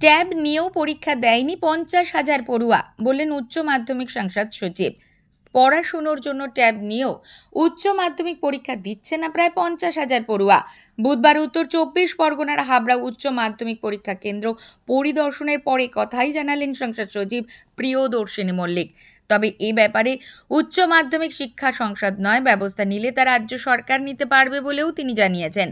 Tab নিয়েও পরীক্ষা দেয়নি পঞ্চাশ হাজার পড়ুয়া, বললেন উচ্চ মাধ্যমিক সংসদ সচিব। পড়াশুনোর জন্য ট্যাব নিয়েও উচ্চ মাধ্যমিক পরীক্ষা দিচ্ছে না প্রায় পঞ্চাশ হাজার পড়ুয়া। বুধবার উত্তর চব্বিশ পরগনার হাবড়া উচ্চ মাধ্যমিক পরীক্ষা কেন্দ্র পরিদর্শনের পরে কথাই জানালেন সংসদ সচিব প্রিয়দর্শিনী মল্লিক। তবে এ ব্যাপারে উচ্চ মাধ্যমিক শিক্ষা সংসদ নয়, ব্যবস্থা নিলে তা রাজ্য সরকার নিতে পারবে বলেও তিনি জানিয়েছেন।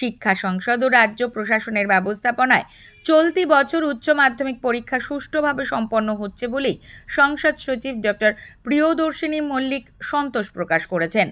শিক্ষা সংসদ ও রাজ্য প্রশাসনের ব্যবস্থাপনায় চলতি বছর উচ্চ মাধ্যমিক পরীক্ষা সুষ্ঠুভাবে সম্পন্ন হচ্ছে বলেই সংসদ সচিব ডক্টর প্রিয়দর্শিনী মল্লিক সন্তোষ প্রকাশ করেছেন।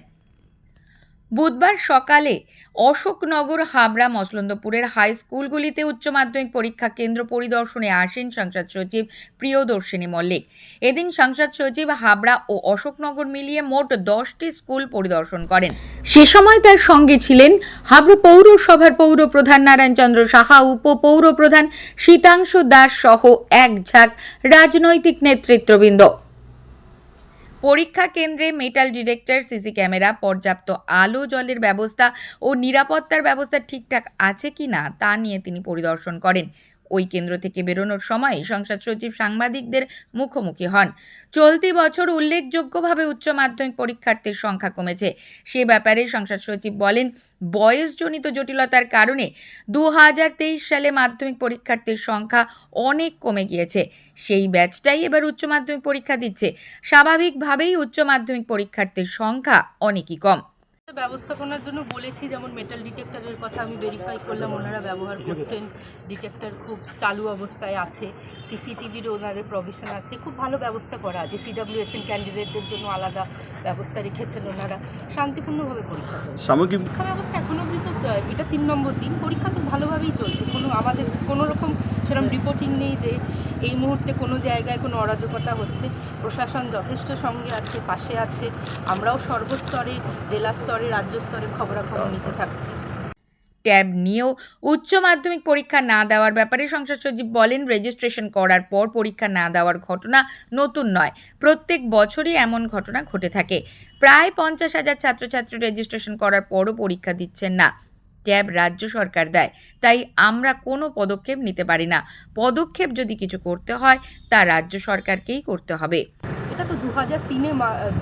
বুধবার সকালে অশোকনগর হাবড়া মসলন্দপুরের হাই স্কুলগুলিতে উচ্চ মাধ্যমিক পরীক্ষা কেন্দ্র পরিদর্শনে আসেন সংসদ সচিব প্রিয়দর্শিনী মল্লিক। এদিন সংসদ সচিব হাবড়া ও অশোকনগর মিলিয়ে মোট দশটি স্কুল পরিদর্শন করেন। সে সময় তার সঙ্গে ছিলেন হাবড়া পৌরসভার পৌর প্রধান নারায়ণচন্দ্র সাহা উপ পৌর প্রধান শীতাংশু দাস সহ এক ঝাঁক রাজনৈতিক নেতৃত্ববৃন্দ। পরীক্ষা কেন্দ্রে মেটাল ডিটেক্টর সিসি ক্যামেরা পর্যাপ্ত আলো, জলের ব্যবস্থা ও নিরাপত্তার ব্যবস্থা ঠিকঠাক আছে কি না তা নিয়ে তিনি পরিদর্শন করেন। ওই কেন্দ্র থেকে বেরোনোর সময় সংসদ সচিব সাংবাদিকদের মুখোমুখি হন। চলতি বছর উল্লেখযোগ্যভাবে উচ্চ মাধ্যমিক পরীক্ষার্থীর সংখ্যা কমেছে। সে ব্যাপারে সংসদ সচিব বলেন, বয়সজনিত জটিলতার কারণে দু হাজার তেইশ সালে মাধ্যমিক পরীক্ষার্থীর সংখ্যা অনেক কমে গিয়েছে। সেই ব্যাচটাই এবার উচ্চ মাধ্যমিক পরীক্ষা দিচ্ছে। স্বাভাবিকভাবেই উচ্চ মাধ্যমিক পরীক্ষার্থীর সংখ্যা অনেকই কম। ব্যবস্থাপনার জন্য বলেছি যেমন মেটাল ডিটেক্টরের কথা আমি ভেরিফাই করলাম ওনারা ব্যবহার করছেন। ডিটেক্টর খুব চালু অবস্থায় আছে সিসিটিভির ওনাদের প্রভিশন আছে। খুব ভালো ব্যবস্থা করা আছে সিডাব্লিউএসএন ক্যান্ডিডেটদের জন্য আলাদা ব্যবস্থা রেখেছেন ওনারা। শান্তিপূর্ণভাবে পরীক্ষা চলছে। সামগ্রিক পরীক্ষা ব্যবস্থা এখনও অবধি তো এটা তিন নম্বর দিন। পরীক্ষা তো ভালোভাবেই চলছে। কোনো আমাদের কোনো রকম সেরকম রিপোর্টিং নেই যে এই মুহূর্তে কোনো জায়গায় কোনো অরাজকতা হচ্ছে। প্রশাসন যথেষ্ট সঙ্গে আছে পাশে আছে। আমরাও সর্বস্তরে জেলা স্তরে রাজ্য স্তরে খবরাখবর নিতে থাকছি। ট্যাব নিয়েও উচ্চ মাধ্যমিক পরীক্ষা না দেওয়ার ব্যাপারে সংসদ সচিব বলেন রেজিস্ট্রেশন করার পর পরীক্ষা না দেওয়ার ঘটনা নতুন নয়। প্রত্যেক বছরই এমন ঘটনা ঘটে থাকে। প্রায় পঞ্চাশ হাজার ছাত্রছাত্রী রেজিস্ট্রেশন করার পরও পরীক্ষা দিচ্ছেন না। ট্যাব রাজ্য সরকার দেয়। তাই আমরা কোনো পদক্ষেপ নিতে পারি না। পদক্ষেপ যদি কিছু করতে হয় তা রাজ্য সরকারকেই করতে হবে। দু হাজার তিনে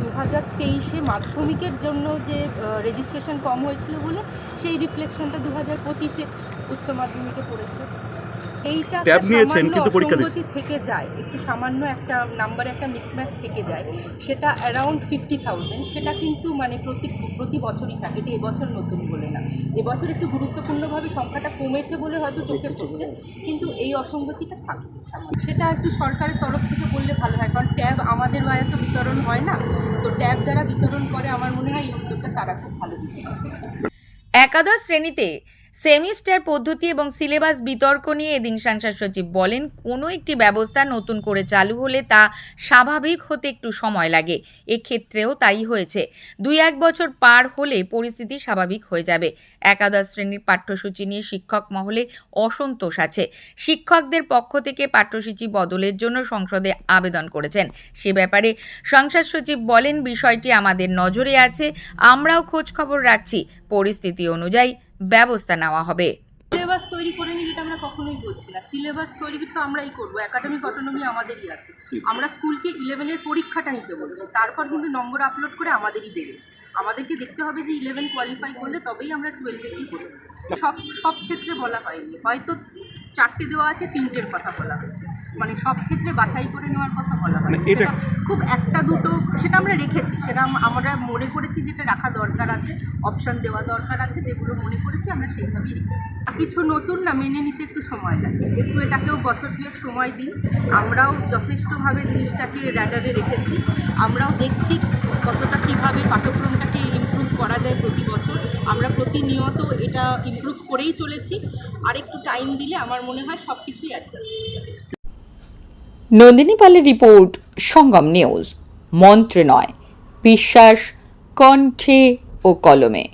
দু হাজার তেইশে মাধ্যমিকের জন্য যে রেজিস্ট্রেশন কম হয়েছিল বলে, সেই রিফ্লেকশনটা দু হাজার পঁচিশে উচ্চ মাধ্যমিকে পড়েছে। এইটা ট্যাব নিয়েছেন, সামান্য কিন্তু পরীক্ষা অসঙ্গতি থেকে যায় একটু সামান্য একটা নাম্বারে একটা মিসম্যাচ থেকে যায় সেটা অ্যারাউন্ড ফিফটি থাউজেন্ড সেটা কিন্তু মানে প্রতি প্রতি বছরই থাকে এটা এবছর নতুন বলে না। এবছর একটু গুরুত্বপূর্ণভাবে সংখ্যাটা কমেছে বলে হয়তো চোখে পড়ছে কিন্তু এই অসঙ্গতিটা থাকে। সেটা একটু সরকারের তরফ থেকে বললে ভালো হয় কারণ ট্যাব আমাদের বাইরে তো বিতরণ হয় না। তো ট্যাব যারা বিতরণ করে আমার মনে হয় এই উদ্যোগটা তারা খুব ভালো দিতে পারে একাদশ শ্রেণীতে সেমিস্টার পদ্ধতি এবং সিলেবাস বিতর্ক নিয়ে এদিন সংসদ সচিব বলেন, কোনো একটি ব্যবস্থা নতুন করে চালু হলে তা স্বাভাবিক হতে একটু সময় লাগে। এক্ষেত্রেও তাই হয়েছে। দুই এক বছর পার হলে পরিস্থিতি স্বাভাবিক হয়ে যাবে। একাদশ শ্রেণির পাঠ্যসূচি নিয়ে শিক্ষক মহলে অসন্তোষ আছে। শিক্ষকদের পক্ষ থেকে পাঠ্যসূচি বদলের জন্য সংসদে আবেদন করেছেন। সে ব্যাপারে সংসদ সচিব বলেন, বিষয়টি আমাদের নজরে আছে, আমরাও খোঁজ খবর রাখছি। পরিস্থিতি অনুযায়ী ব্যবস্থা নেওয়া হবে। সিলেবাস তৈরি করে নিয়ে যেটা আমরা কখনোই বলছি না। সিলেবাস তৈরি কিন্তু আমরাই করব। একাডেমিক অটোনমি আমাদেরই আছে। আমরা স্কুলকে ইলেভেনের পরীক্ষাটা নিতে বলছি। তারপর কিন্তু নম্বর আপলোড করে আমাদেরই দেবে। আমাদেরকে দেখতে হবে যে ইলেভেন কোয়ালিফাই করলে তবেই আমরা টুয়েলভে গিয়ে সব সব ক্ষেত্রে বলা হয়নি। হয়তো চারটে দেওয়া আছে তিনটের কথা বলা হচ্ছে মানে সব ক্ষেত্রে বাছাই করে নেওয়ার কথা বলা হয়। মানে এটা- খুব একটা দুটো সেটা আমরা রেখেছি সেটা আমরা মনে করেছি যেটা রাখা দরকার আছে অপশান দেওয়া দরকার আছে যেগুলো মনে করেছি আমরা সেইভাবেই রেখেছি। কিছু নতুন না মেনে নিতে একটু সময় লাগে। একটু এটাকেও বছর দুয়েক সময় দিন। আমরাও যথেষ্টভাবে জিনিসটাকে র্যাডারে রেখেছি। আমরাও দেখছি কতটা কীভাবে পাঠ্যক্রমটাকে ইমপ্রুভ করা যায় প্রতি বছর আমরা প্রতিনিয়ত এটা ইমপ্রুভ করেই চলেছি। আর একটু টাইম দিলে আমার মনে হয় সব কিছুই অ্যাডজাস্ট নন্দিনী পালের রিপোর্ট সঙ্গম নিউজ মন্ত্রে নয়, বিশ্বাস, কণ্ঠে ও কলমে।